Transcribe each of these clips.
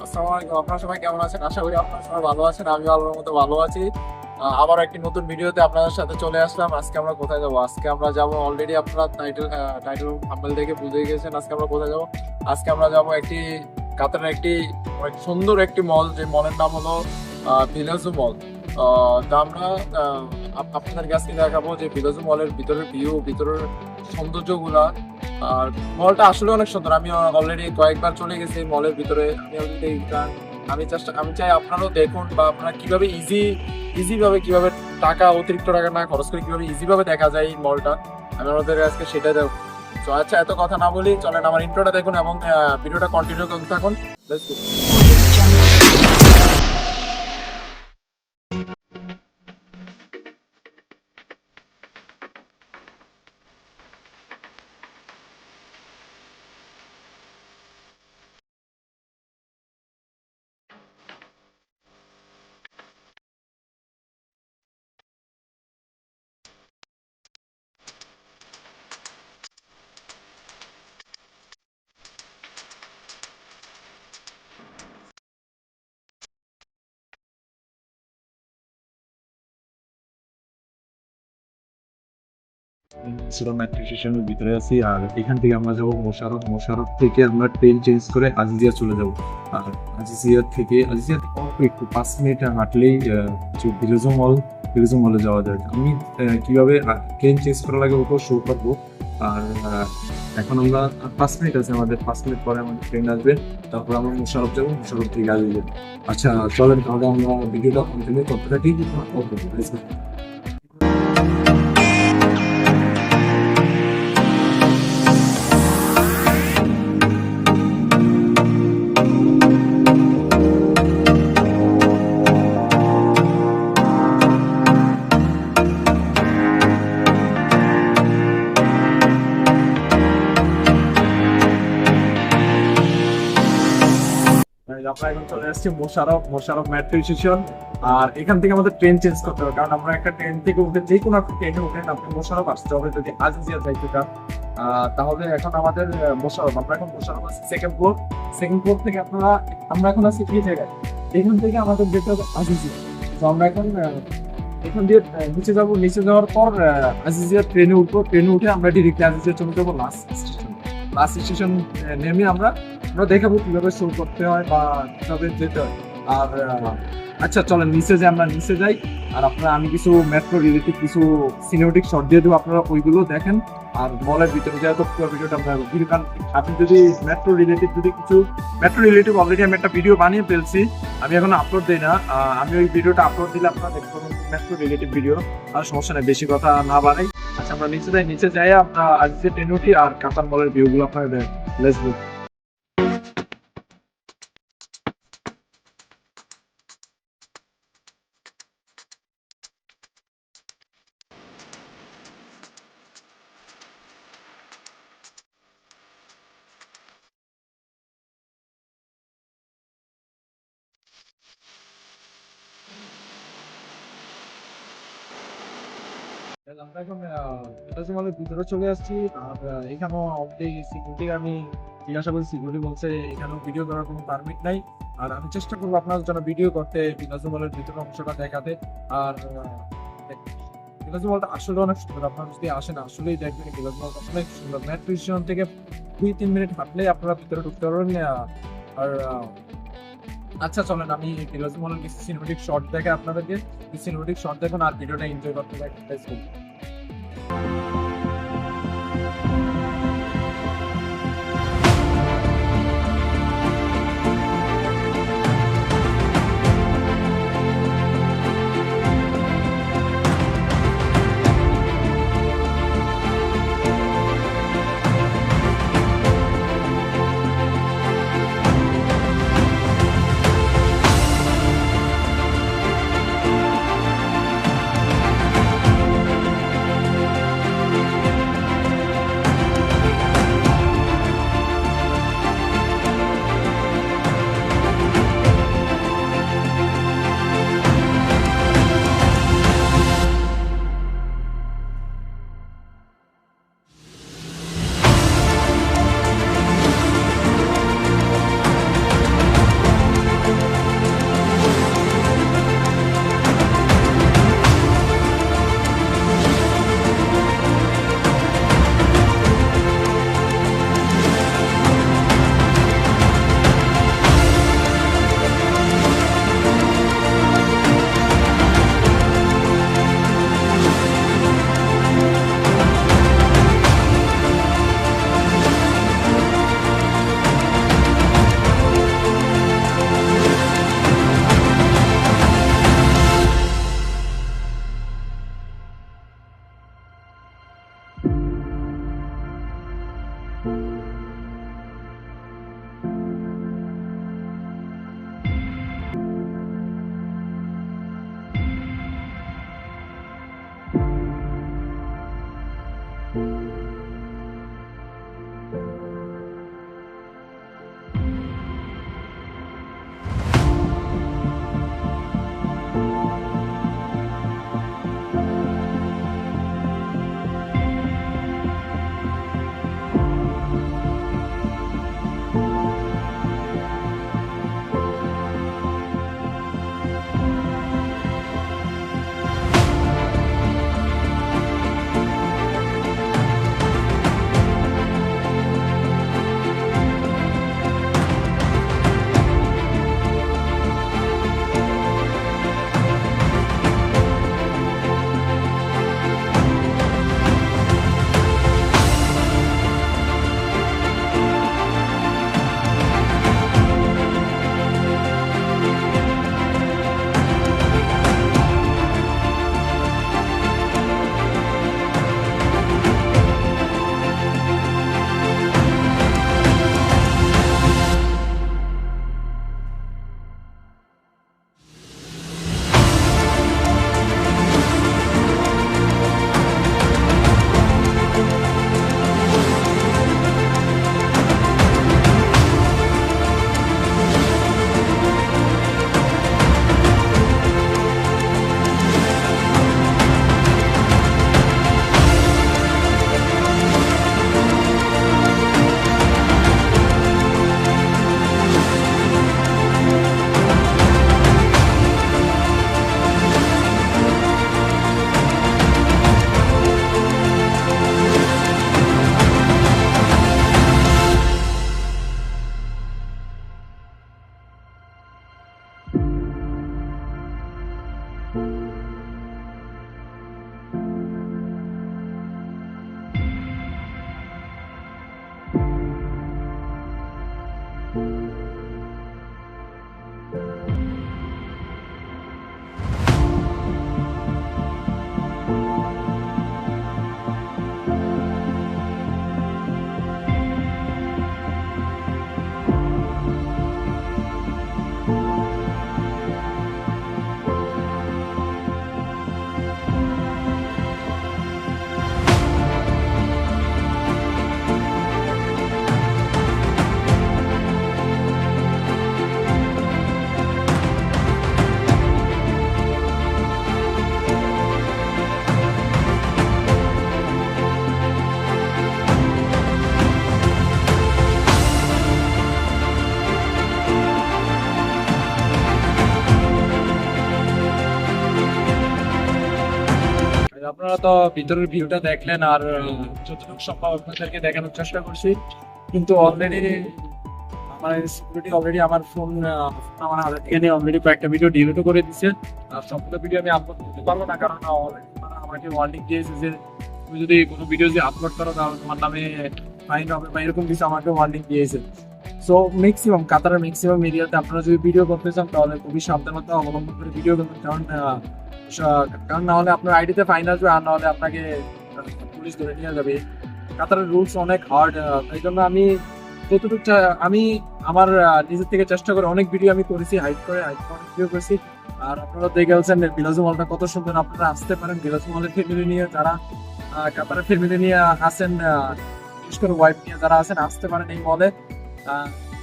আসসালামু সবাই কেমন আছেন? আশা করি আপনারা সবাই ভালো আছেন। আমি আল্লাহর মতো ভালো আছি। আবার একটি নতুন ভিডিওতে আপনাদের সাথে চলে আসলাম। আজকে আমরা কোথায় যাব? আজকে আমরা যাব অলরেডি দেখে বুঝে গেছেন আজকে আমরা কোথায় যাব। আজকে আমরা যাব একটি একটি সুন্দর একটি মল যে মলের নাম হলো ভিলেজু মল আমরা আহ, আপ- আপনাদেরকে দেখাবো যে ভিলেজু মলের ভিতরের ভিউ ভিতরের সৌন্দর্যগুলা আর মলটা আসলে অনেক সুন্দর। আমি অলরেডি কয়েকবার চলে গেছি মলের ভিতরে। আমি অলরেডি আমি চেষ্টা আমি চাই আপনারাও দেখুন বা আপনারা কীভাবে ইজি ইজিভাবে কীভাবে টাকা, অতিরিক্ত টাকা না খরচ করে কীভাবে ইজিভাবে দেখা যায় এই মলটা আমি আমাদের আজকে সেটা দেখো তো আচ্ছা এত কথা না বলি, চলেন আমার ইন্ট্রোটা দেখুন এবং ভিডিওটা কন্টিনিউ করতে থাকুন। Go. মেট্রো ভিতরে আছি, আর এখান থেকে আমরা যাব মোশারফ। মোশারফ থেকে আমরা ট্রেন চেঞ্জ করে আজিজিয়া চলে যাব। আর আজিজিয়া থেকে, আজিজিয়া একটু পাঁচ মিনিট হাঁটলেই বিরোজো মল, বিরোজো মলে যাওয়া যায়। আমি কীভাবে ট্রেন চেঞ্জ করা লাগে ওটাও শো করব। আর এখন আমরা পাঁচ মিনিট আছে আমাদের, পাঁচ মিনিট পরে আমাদের ট্রেন আসবে। তারপর আমরা মোশারফ যাব, মোশারফ থেকে আজিজিয়া। আচ্ছা চলেন তাহলে আমরা ভিডিওটা কন্টিনিউ করতে থাকি। ওকে আর এখান থেকে আমাদের ট্রেন চেঞ্জ করতে হবে, কারণ আমরা একটা ট্রেন থেকে উঠে যে কোনো একটা ট্রেনে উঠে আপনি মোশারফ আসতে হবে যদি আজিজিয়া যাইতে চান তাহলে এখন আমাদের মোশারফ আমরা এখন মোশারফ আছি সেকেন্ড ফ্লোর সেকেন্ড ফ্লোর থেকে আপনারা, আমরা এখন আছি জায়গায়। এখান থেকে আমাদের যেতে হবে আজিজিয়া। তো আমরা এখন এখান দিয়ে নিচে যাব। নিচে যাওয়ার পর আজিজিয়া ট্রেনে উঠবো। ট্রেনে উঠে আমরা ডিরেক্টলি আজিজিয়া চলে যাব লাস্ট স্টেশন লাস্ট স্টেশন নেমে আমরা আমরা দেখাবো কীভাবে শো করতে হয় বা কীভাবে যেতে হয়। আর আচ্ছা চলেন, নিচে যে আমরা নিচে যাই, আর আপনারা, আমি কিছু মেট্রো রিলেটিভ কিছু সিনেমেটিক শট দিয়ে দেবো, আপনারা ওইগুলো দেখেন। আর মলের ভিতরে, যেহেতু পুরো ভিডিওটা আমরা ভিডিও কারণ আপনি যদি মেট্রো রিলেটিভ যদি কিছু মেট্রো রিলেটিভ অলরেডি আমি একটা ভিডিও বানিয়ে ফেলছি, আমি এখন আপলোড দিই না। আমি ওই ভিডিওটা আপলোড দিলে আপনারা দেখতে পাবেন মেট্রো রিলেটিভ ভিডিও আর সমস্যা নেই, বেশি কথা না বানাই আচ্ছা আমরা নিচে যাই নিচে যাই, আমরা আজকে ট্রেন উঠি আর কাতার মলের ভিউগুলো আপনারা দেখেন। লেটস আমি ভিডিও পারমিট আর আমি চেষ্টা করব আপনার ভিডিও করতে আর অনেক আপনারা যদি আসেন, আসলেই দেখবেন অনেক থেকে দুই তিন মিনিট ভিতরে ঢুকতে পারবেন। আর আচ্ছা চলেন, আমি সিনেমেটিক শর্ট দেখে আপনাদেরকে। সিনেমেটিক শর্ট দেখুন আর ভিডিওটা এনজয় করতে আপনারা তো ভিতরের ভিউটা দেখলেন আর যতটুকু সম্ভব আপনাদেরকে দেখানোর চেষ্টা করছি। কিন্তু অলরেডি আমার সিকিউরিটি অলরেডি আমার ফোন আমার হাতে থেকে নিয়ে অলরেডি কয়েকটা ভিডিও ডিলিটও করে দিচ্ছে আর সবগুলো ভিডিও আমি আপলোড করতে পারব না কারণ আমাকে ওয়ার্নিং দিয়েছে যে তুমি যদি কোনো ভিডিও যদি আপলোড করো তাহলে তোমার নামে ফাইন হবে বা এরকম কিছু আমাকে ওয়ার্নিং দিয়েছে। সো ম্যাক্সিমাম কাতারের ম্যাক্সিমাম এরিয়াতে আপনারা যদি ভিডিও করতে চান তাহলে খুবই সাবধানতা অবলম্বন করে ভিডিও করবেন কারণ কারণ না হলে আপনার আইডিতে ফাইন আসবে আর না হলে আপনাকে পুলিশ ধরে নিয়ে যাবে। কাতারের রুলস অনেক হার্ড তাই জন্য আমি যতটুকু আমি আমার নিজের থেকে চেষ্টা করে অনেক ভিডিও আমি করেছি হাইড করে হাইড করে ভিডিও করেছি। আর আপনারা দেখে গেছেন বিলাসু মলটা কত সুন্দর আপনারা আসতে পারেন। বিলাসু মলের ফ্যামিলি নিয়ে যারা কাতারের ফ্যামিলি নিয়ে আসেন বিশেষ করে ওয়াইফ নিয়ে যারা আছেন, আসতে পারেন এই মলে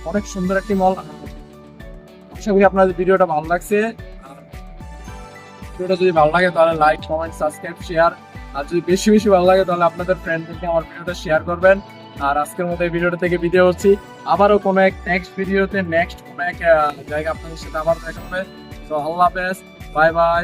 অনেক সুন্দর একটি মল আশা করি আপনাদের ভিডিওটা ভালো লাগছে। ভিডিওটা যদি ভালো লাগে, তাহলে লাইক কমেন্ট সাবস্ক্রাইব শেয়ার আর যদি বেশি বেশি ভালো লাগে, তাহলে আপনাদের ফ্রেন্ডদেরকে আমার ভিডিওটা শেয়ার করবেন। আর আজকের মতো এই ভিডিওটা থেকে বিদায় হচ্ছি। আবারও কোনো এক নেক্সট ভিডিওতে নেক্সট কোনো এক জায়গা আপনাদের সাথে আবার দেখা হবে। তো আল্লাহ হাফেজ। Bye bye